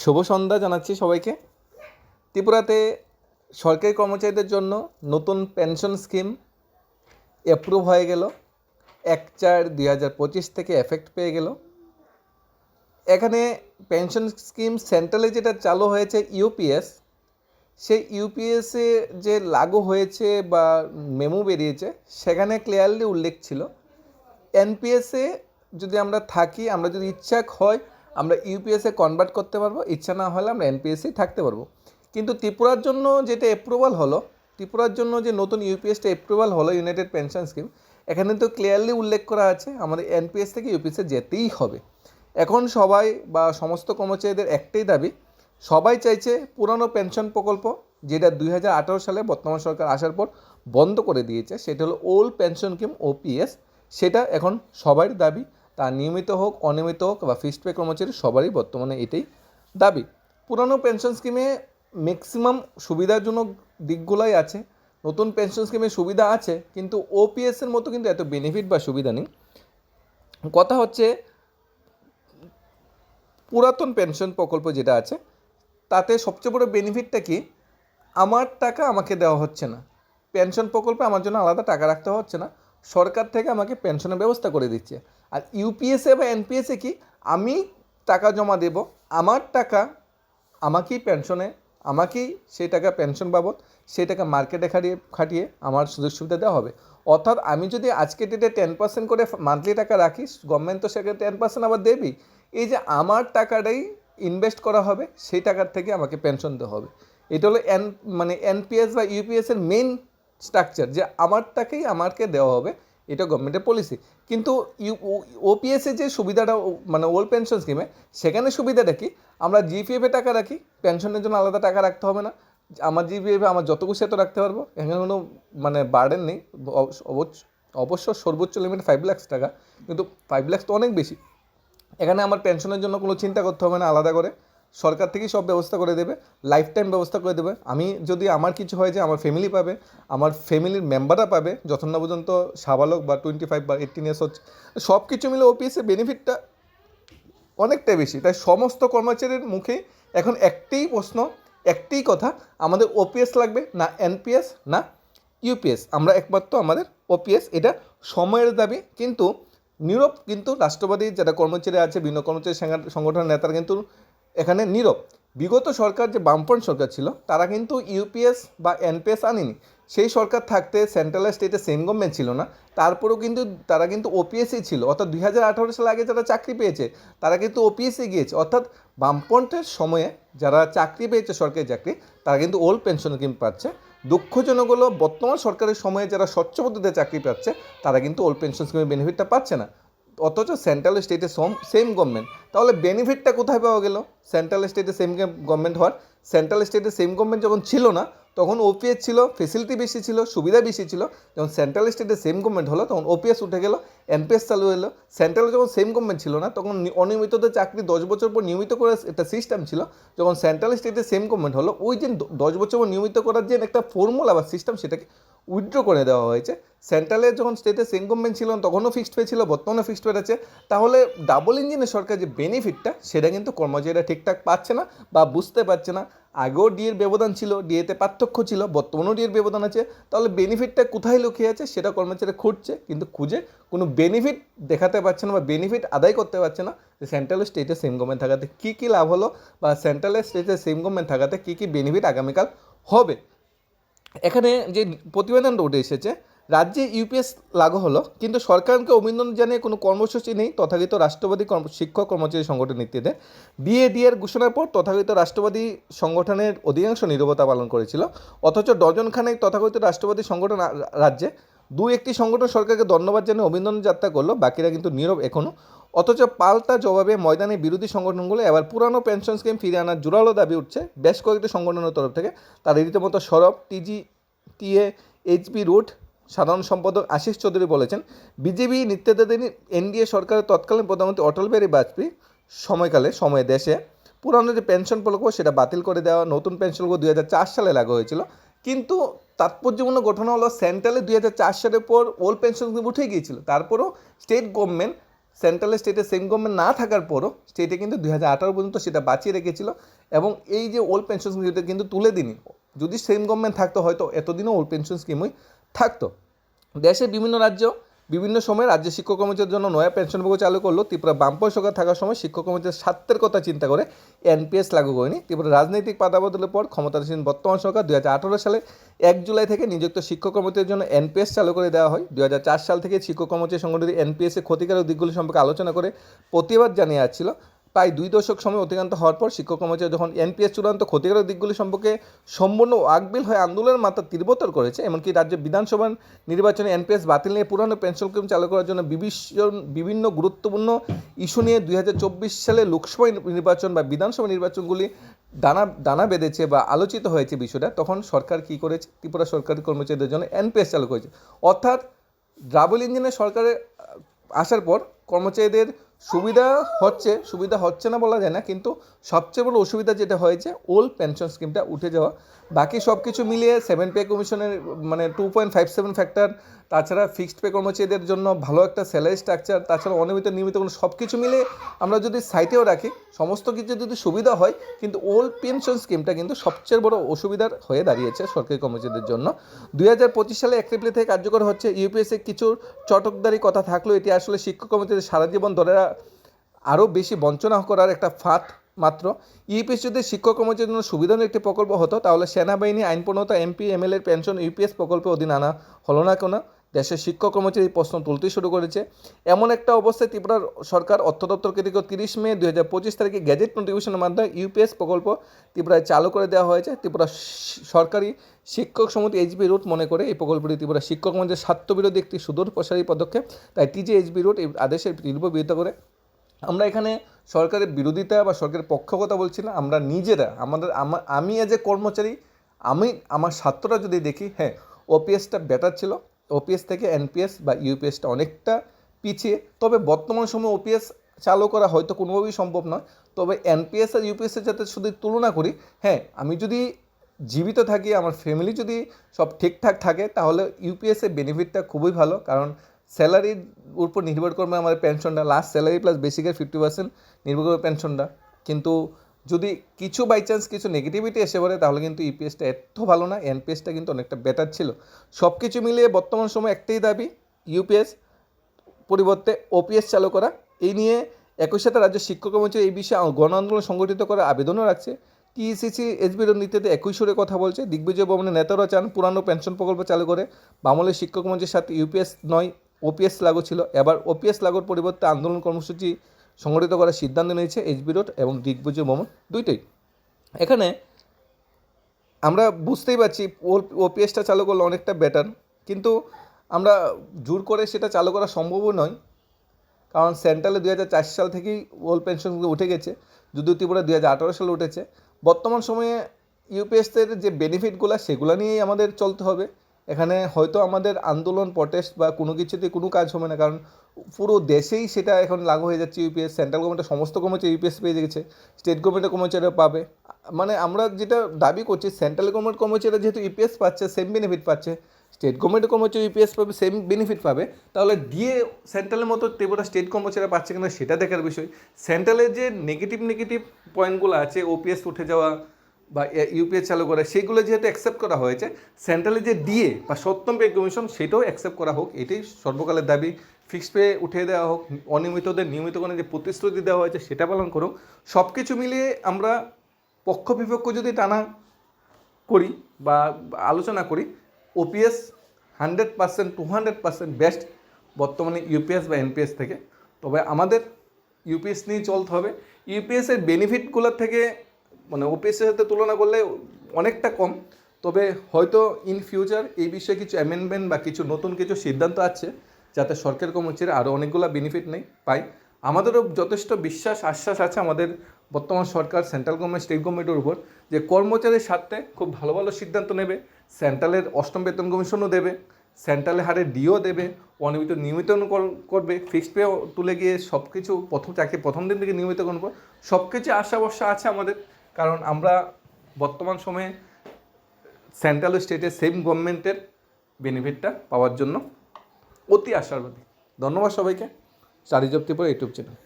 শুভ সন্ধ্যা জানাচ্ছি সবাইকে। ত্রিপুরাতে সরকারি কর্মচারীদের জন্য নতুন পেনশন স্কিম অ্যাপ্রুভ হয়ে গেল। এক চার দুই হাজার পঁচিশ থেকে এফেক্ট পেয়ে গেল। এখানে পেনশন স্কিম সেন্ট্রালে যেটা চালু হয়েছে ইউপিএস, সেই ইউপিএসে যে লাগু হয়েছে বা মেমো বেরিয়েছে, সেখানে ক্লিয়ারলি উল্লেখ ছিল। এনপিএসে যদি আমরা থাকি, আমরা যদি ইচ্ছা হয় আমরা ইউপিএসে কনভার্ট করতে পারব, ইচ্ছা না হলে আমরা এনপিএসেই থাকতে পারব। কিন্তু ত্রিপুরার জন্য যেটা অ্যাপ্রুভাল হলো, ত্রিপুরার জন্য যে নতুন ইউপিএসটা অ্যাপ্রুভাল হলো ইউনাইটেড পেনশন স্কিম এখানে তো ক্লিয়ারলি উল্লেখ করা আছে, আমাদের এনপিএস থেকে ইউপিএসে যেতেই হবে। এখন সবাই বা সমস্ত কর্মচারীদের একটাই দাবি, সবাই চাইছে পুরানো পেনশন প্রকল্প, যেটা দুই হাজার আঠেরো সালে বর্তমান সরকার আসার পর বন্ধ করে দিয়েছে, সেটা হলো ওল্ড পেনশন স্কিম ওপিএস সেটা এখন সবার দাবি। তা নিয়মিত হোক, অনিয়মিত হোক বা ফিক্সড পে কর্মচারী সবারই বর্তমানে এটাই দাবি। পুরানো পেনশন স্কিমে ম্যাক্সিমাম সুবিধাজনক দিকগুলোই আছে। নতুন পেনশন স্কিমে সুবিধা আছে, কিন্তু ওপিএসের মতো কিন্তু এত বেনিফিট বা সুবিধা নেই। কথা হচ্ছে, পুরাতন পেনশন প্রকল্প যেটা আছে, তাতে সবচেয়ে বড় বেনিফিটটা কি? আমার টাকা আমাকে দেওয়া হচ্ছে না। পেনশন প্রকল্পে আমার জন্য আলাদা টাকা রাখতে হচ্ছে না। সরকার থেকে আমাকে পেনশনের ব্যবস্থা করে দিচ্ছে। আর ইউপিএসএ বা এনপিএসএ কি? আমি টাকা জমা দেব, আমার টাকা আমাকেই পেনশনে আমাকেই সেই টাকা পেনশন বাবদ, সেই টাকা মার্কেটে খাটিয়ে খাটিয়ে আমার সুযোগ সুবিধা দেওয়া হবে। অর্থাৎ আমি যদি আজকে ডেটে টেন পার্সেন্ট করে মান্থলি টাকা রাখি গভর্নমেন্ট তো সেখানে টেন পার্সেন্ট আবার দেবেই। এই যে আমার টাকাটাই ইনভেস্ট করা হবে, সেই টাকার থেকে আমাকে পেনশন দেওয়া হবে। এটা হলো এন মানে এনপিএস বা ইউপিএসের মেন স্ট্রাকচার যে আমার আমারটাকেই আমাকে দেওয়া হবে। এটা গভর্নমেন্টের পলিসি কিন্তু ইউ ওপিএসে যে সুবিধাটা মানে ওল্ড পেনশন স্কিমে সেখানে সুবিধাটা কি? আমরা জিপিএফে টাকা রাখি পেনশনের জন্য আলাদা টাকা রাখতে হবে না। আমার জিপিএফে আমার যত খুশি এত রাখতে পারব। এখানে কোনো মানে বার্ডেন নেই। অবশ্য- সর্বোচ্চ লিমিট ফাইভ লাক্স টাকা। কিন্তু ফাইভ লাক্স তো অনেক বেশি। এখানে আমার পেনশনের জন্য কোনো চিন্তা করতে হবে না, আলাদা করে। সরকার থেকেই সব ব্যবস্থা করে দেবে লাইফ টাইম ব্যবস্থা করে দেবে। আমি যদি আমার কিছু হয় যে আমার ফ্যামিলি পাবে, আমার ফ্যামিলির মেম্বাররা পাবে যতক্ষণ না পর্যন্ত সাবালক বা টোয়েন্টি ফাইভ বা এইটিন ইয়ার্স হচ্ছে সব কিছু মিলে ওপিএসের বেনিফিটটা অনেকটাই বেশি। তাই সমস্ত কর্মচারীর মুখে এখন একটাই প্রশ্ন, একটাই কথা, আমাদের ওপিএস লাগবে না এনপিএস না ইউপিএস আমরা একমাত্র আমাদের ওপিএস এটা সময়ের দাবি। কিন্তু নীরব কিন্তু রাষ্ট্রবাদী যারা কর্মচারী আছে, বিভিন্ন কর্মচারী সংগঠনের নেতারা কিন্তু এখানে নীরব। বিগত সরকার যে বামপন সরকার ছিল, তারা কিন্তু ইউপিএস বা এনপিএস আনেনি। সেই সরকার থাকতে সেন্ট্রাল স্টেটে সেম গভর্নমেন্ট ছিল না। তারপরেও কিন্তু তারা কিন্তু ওপিএসই ছিল। অর্থাৎ দুই হাজার আঠারো সালে আগে যারা চাকরি পেয়েছে, তারা কিন্তু ওপিএসে গিয়েছে। অর্থাৎ বামপন্থের সময়ে যারা চাকরি পেয়েছে, সরকারি চাকরি, তারা কিন্তু ওল্ড পেনশন স্কিম পাচ্ছে। দুঃখজনক হলো, বর্তমান সরকারের সময়ে যারা স্বচ্ছ পদ্ধতিতে চাকরি পাচ্ছে, তারা কিন্তু ওল্ড পেনশন স্কিমের বেনিফিটটা পাচ্ছে না। অথচ সেন্ট্রাল স্টেটে সম সেম গভর্নমেন্ট তাহলে বেনিফিটটা কোথায় পাওয়া গেল? সেন্ট্রাল স্টেটে সেম গভর্নমেন্ট হওয়ার। সেন্ট্রাল স্টেটে সেম গভর্নমেন্ট যখন ছিল না, তখন ওপিএস ছিল ফেসিলিটি বেশি ছিল, সুবিধা বেশি ছিল। যখন সেন্ট্রাল স্টেটে সেম গভর্নমেন্ট হলো, তখন ওপিএস উঠে গেল এনপিএস চালু হলো। সেন্ট্রালে যখন সেম গভর্নমেন্ট ছিল না, তখন অনিয়মিতদের চাকরি দশ বছর পর নিয়মিত করার একটা সিস্টেম ছিল। যখন সেন্ট্রাল স্টেটে সেম গভর্নমেন্ট হলো, ওই যে দশ বছর পর নিয়মিত করার যে একটা ফর্মুলা বা সিস্টেম সেটাকে উইথড্র করে দেওয়া হয়েছে। সেন্ট্রালে যখন স্টেটে সেম গভর্নমেন্ট ছিল, তখনও ফিক্সড পে ছিল বর্তমানে ফিক্সড পে আছে। তাহলে ডাবল ইঞ্জিনের সরকার যে বেনিফিটটা সেটা কিন্তু কর্মচারীরা ঠিকঠাক পাচ্ছে না বা বুঝতে পারছে না। আগেও ডিএর ব্যবধান ছিল ডিএতে পার্থক্য ছিল, বর্তমানেও ডিএর ব্যবধান আছে। তাহলে বেনিফিটটা কোথায় লুকিয়ে আছে, সেটা কর্মচারী খুঁজছে, কিন্তু খুঁজে কোনো বেনিফিট দেখাতে পারছে না বা বেনিফিট আদায় করতে পারছে না যে সেন্ট্রাল স্টেটে সেম গভর্নমেন্ট থাকাতে কী কী লাভ হলো বা সেন্ট্রাল স্টেটে সেম গভর্নমেন্ট থাকাতে কী কী বেনিফিট আগামীকাল হবে। এখানে যে প্রতিবেদনটা উঠে এসেছে, রাজ্যে ইউপিএস লাগু হলো, কিন্তু সরকারকে অভিনন্দন জানিয়ে কোনো কর্মসূচি নেই, তথাকথিত রাষ্ট্রবাদী শিক্ষক কর্মচারী সংগঠন নীতিতে বিএডিএর ঘোষণার পর তথাকথিত রাষ্ট্রবাদী সংগঠনের অধিকাংশ নীরবতা পালন করেছিল, অথচ ডজনখানেক তথাকথিত রাষ্ট্রবাদী সংগঠন রাজ্যে। দু একটি সংগঠন সরকারকে ধন্যবাদ জানিয়ে অভিনন্দন যাত্রা করল, বাকিরা কিন্তু নীরব এখনও অথচ পাল্টা জবাবে ময়দানে বিরোধী সংগঠনগুলো এবার পুরানো পেনশন স্কিম ফিরিয়ে আনার জোরালো দাবি উঠছে। বেশ কয়েকটি সংগঠনের তরফ থেকে তার রীতিমতো সরব। টিজি টিএ এইচবি রুট, সাধারণ সম্পাদক আশিস চৌধুরী বলেছেন, বিজেপি নিত্যাদিন এনডিএ সরকারের তৎকালীন প্রধানমন্ত্রী অটল বিহারী বাজপেয়ী সময়কালে, সময়ে দেশে পুরানো যে পেনশন প্রকল্প, সেটা বাতিল করে দেওয়া, নতুন পেনশন প্রকল্প দুই হাজার চার সালে লাগু হয়েছিল। কিন্তু তাৎপর্যপূর্ণ ঘটনা হলো, সেন্ট্রালে দুই হাজার চার সালের পর ওল্ড পেনশন স্কিম উঠে গিয়েছিল। তারপরও স্টেট গভর্নমেন্ট সেন্ট্রাল স্টেটে সেম গভর্নমেন্ট না থাকার পরও স্টেটে কিন্তু দুই হাজার আঠারো পর্যন্ত সেটা বাঁচিয়ে রেখেছিল। এবং এই যে ওল্ড পেনশন কিন্তু তুলে দিনি। যদি সেম গভর্নমেন্ট থাকতো, হয়তো এতদিনও ওল্ড পেনশন স্কিমই থাকতো। দেশের বিভিন্ন রাজ্য, বিভিন্ন সময় রাজ্যের শিক্ষক কর্মচারীর জন্য নয়া পেনশন প্রকল্প চালু করল। ত্রিপুরা বামপন সরকার থাকার সময় শিক্ষক কর্মচারীর স্বার্থের কথা চিন্তা করে এনপিএস লাগু করেনি। ত্রিপুরা রাজনৈতিক পাতাবদলের পর ক্ষমতাসীন বর্তমান সরকার দুই হাজার আঠারো সালে এক জুলাই থেকে নিযুক্ত শিক্ষক কর্মচারীর জন্য এনপিএস চালু করে দেওয়া হয়। দুই হাজার চার সাল থেকে শিক্ষক কর্মচারী সংগঠিত এনপিএসের ক্ষতিকারক দিকগুলি সম্পর্কে আলোচনা করে প্রতিবাদ জানিয়ে আসছিল। প্রায় দুই দশক সময় অতিক্রান্ত হওয়ার পর শিক্ষক কর্মচারী যখন এনপিএস চূড়ান্ত ক্ষতিকারক দিকগুলি সম্পর্কে সম্পূর্ণ আকবিল হয়ে আন্দোলনের মাত্রা তীব্রতর করেছে, এমনকি রাজ্য বিধানসভার নির্বাচনে এনপিএস বাতিল নিয়ে পুরানো পেনশন স্কিম চালু করার জন্য বিভিন্ন বিভিন্ন গুরুত্বপূর্ণ ইস্যু নিয়ে দুই হাজার চব্বিশ সালে লোকসভা নির্বাচন বা বিধানসভা নির্বাচনগুলি দানা দানা বেঁধেছে বা আলোচিত হয়েছে বিষয়টা। তখন সরকার কী করেছে? ত্রিপুরা সরকারি কর্মচারীদের জন্য এনপিএস চালু করেছে। অর্থাৎ ডাবল ইঞ্জিনের সরকারে আসার পর কর্মচারীদের সুবিধা হচ্ছে সুবিধা হচ্ছে না বলা যায় না, কিন্তু সবচেয়ে বড় অসুবিধা যেটা হয়েছে ওল্ড পেনশন স্কিমটা উঠে যাওয়া। বাকি সব কিছু মিলিয়ে সেভেন পে কমিশনের মানে two point five seven factor তাছাড়া ফিক্সড পে কর্মচারীদের জন্য ভালো একটা স্যালারি স্ট্রাকচার তাছাড়া অনিয়মিত, নিয়মিত কোনো সব কিছু মিলে আমরা যদি সাইটেও রাখি, সমস্ত কিছু যদি সুবিধা হয়, কিন্তু ওল্ড পেনশন স্কিমটা কিন্তু সবচেয়ে বড় অসুবিধার হয়ে দাঁড়িয়েছে সরকারি কর্মচারীদের জন্য। দুই হাজার পঁচিশ সালে এক এপ্রিল থেকে কার্যকর হচ্ছে ইউপিএসএ কিছু চটকদারি কথা থাকলেও এটি আসলে শিক্ষক কর্মচারীদের সারা জীবন ধরে আরও বেশি বঞ্চনা করার একটা ফাঁদ মাত্র। ইউপিএস যদি শিক্ষক কর্মচারীর জন্য সুবিধাজনক একটি প্রকল্প হতো, তাহলে সেনাবাহিনী আইন এমপি এমএলএর পেনশন, ইউপিএস প্রকল্পের অধীনে আনা হলো না কেন? দেশের শিক্ষক কর্মচারী প্রশ্ন তুলতে শুরু করেছে। এমন একটা অবস্থায় ত্রিপুরার সরকার অর্থ দপ্তর কর্তৃক তিরিশ মে দুই হাজার পঁচিশ তারিখে গ্যাজেট নোটিফিকেশনের মাধ্যমে ইউপিএস প্রকল্প ত্রিপুরায় চালু করে দেওয়া হয়েছে। ত্রিপুরা সরকারি শিক্ষক সমিতি এইচবি রুট মনে করে এই প্রকল্পটি ত্রিপুরা শিক্ষক মঞ্চের স্বার্থবিরোধী একটি সুদূর প্রসারী পদক্ষেপ। তাই টিজি এইচবি রুট এই আদেশের তীব্র বিরোধিতা করে। আমরা এখানে সরকারের বিরোধিতা বা সরকারের পক্ষ কথা বলছি না, আমরা নিজেরা, আমাদের, আমি এজ এ কর্মচারী, আমি আমার স্বার্থটা যদি দেখি হ্যাঁ ওপিএসটা বেটার ছিল ওপিএস থেকে এনপিএস বা ইউপিএসটা অনেকটা পিছিয়ে, তবে বর্তমান সময়ে ওপিএস চালু করা হয়তো কোনোভাবেই সম্ভব নয়, তবে এনপিএস আর ইউপিএসের যাতে শুধু তুলনা করি হ্যাঁ আমি যদি জীবিত থাকি, আমার ফ্যামিলি যদি সব ঠিকঠাক থাকে, তাহলে ইউপিএসের বেনিফিটটা খুবই ভালো, কারণ স্যালারির উপর নির্ভর করবে আমাদের পেনশনটা। লাস্ট স্যালারি প্লাস বেসিকের ফিফটি পার্সেন্ট নির্ভর করবে পেনশনটা। কিন্তু যদি কিছু বাই চান্স কিছু নেগেটিভিটি এসে পড়ে, তাহলে কিন্তু ইপিএসটা এত ভালো না এনপিএসটা কিন্তু অনেকটা বেটার ছিল। সব কিছু মিলিয়ে বর্তমান সময় একটাই দাবি ইউপিএস পরিবর্তে ওপিএস চালু করা। এই নিয়ে একই সাথে রাজ্য শিক্ষক কর্মচারী এই বিষয়ে গণ আন্দোলন সংগঠিত করার আবেদনও রাখছে। টিএসিসি এসবির নীতিতে একই সুরে কথা বলছে, দিগ্বিজয় ভবনের নেতারা চান পুরানো পেনশন প্রকল্প চালু করে। বামলের শিক্ষক মঞ্চের সাথে ইউপিএস নয় ওপিএস লাগু ছিল। এবার ওপিএস লাগুর পরিবর্তে আন্দোলন কর্মসূচি সংগঠিত করার সিদ্ধান্ত নিয়েছে এইচবি রোড এবং দিগ্বিজয় ভবন দুইটাই। এখানে আমরা বুঝতেই পারছি ওপিএসটা চালু করলে অনেকটা বেটার কিন্তু আমরা জোর করে সেটা চালু করা সম্ভবও নয়। কারণ সেন্ট্রালে দুই হাজার চার সাল থেকেই ওল্ড পেনশন উঠে গেছে। যদিও ত্রিপুরা দুই হাজার আঠারো সালে উঠেছে। বর্তমান সময়ে ইউপিএসের যে বেনিফিটগুলো সেগুলো নিয়েই আমাদের চলতে হবে। এখানে হয়তো আমাদের আন্দোলন প্রটেস্ট বা কোনো কিছুতে কোনো কাজ হবে না। কারণ পুরো দেশেই সেটা এখন লাগু হয়ে যাচ্ছে ইউপিএস সেন্ট্রাল গভর্নমেন্টের সমস্ত কর্মচারী ইউপিএস পেয়ে গেছে স্টেট গভর্নমেন্টের কর্মচারীরা পাবে। মানে আমরা যেটা দাবি করছি সেন্ট্রাল গভর্নমেন্ট কর্মচারীরা যেহেতু ইউপিএস পাচ্ছে সেম বেনিফিট পাচ্ছে স্টেট গভর্নমেন্টের কর্মচারী ইউপিএস পাবে সেম বেনিফিট পাবে, তাহলে দিয়ে সেন্ট্রালের মতো ত্রিপুরা স্টেট কর্মচারীরা পাচ্ছে কিনা সেটা দেখার বিষয়। সেন্ট্রালের যে নেগেটিভ নেগেটিভ পয়েন্টগুলো আছে ওপিএস উঠে যাওয়া বা ইউপিএস চালু করা, সেগুলো যেহেতু অ্যাকসেপ্ট করা হয়েছে সেন্ট্রালে যে ডিএ বা সত্যম পে কমিশন সেটাও অ্যাকসেপ্ট করা হোক, এটাই সর্বকালের দাবি। ফিক্সড পে উঠে দেওয়া হোক, অনিয়মিতদের নিয়মিত করে যে প্রতিশ্রুতি দেওয়া হয়েছে, সেটা পালন করুক। সব কিছু মিলিয়ে আমরা পক্ষ বিপক্ষ যদি টানা করি বা আলোচনা করি OPS hundred percent to hundred percent best বর্তমানে ইউপিএস বা এনপিএস থেকে। তবে আমাদের ইউপিএস নিয়ে চলতে হবে। ইউপিএসের বেনিফিটগুলোর থেকে মানে ওপিএসের সাথে তুলনা করলে অনেকটা কম। তবে হয়তো ইন ফিউচার এই বিষয়ে কিছু অ্যামেন্ডমেন্ট বা কিছু নতুন কিছু সিদ্ধান্ত আছে, যাতে সরকার কর্মচারী আরও অনেকগুলো বেনিফিট নেই, পায়। আমাদেরও যথেষ্ট বিশ্বাস, আশ্বাস আছে আমাদের বর্তমান সরকার সেন্ট্রাল গভর্নমেন্ট স্টেট গভর্নমেন্টের উপর, যে কর্মচারীর স্বার্থে খুব ভালো ভালো সিদ্ধান্ত নেবে সেন্ট্রালের অষ্টম বেতন কমিশনও দেবে সেন্ট্রালের হারে ডিও দেবে, অনিয়মিত নিয়মিত করবে ফিক্সড পে তুলে গিয়ে সব কিছু প্রথম চাকরি প্রথম দিন থেকে নিয়মিত করব সব কিছু আশা বর্ষা আছে আমাদের। কারণ আমরা বর্তমান সময়ে সেন্ট্রাল স্টেটের সেম গভর্নমেন্টের বেনিফিটটা পাওয়ার জন্য অতি আশাবাদী। ধন্যবাদ সবাইকে। চারিজপ্তিপুর পরে ইউটিউব চ্যানেল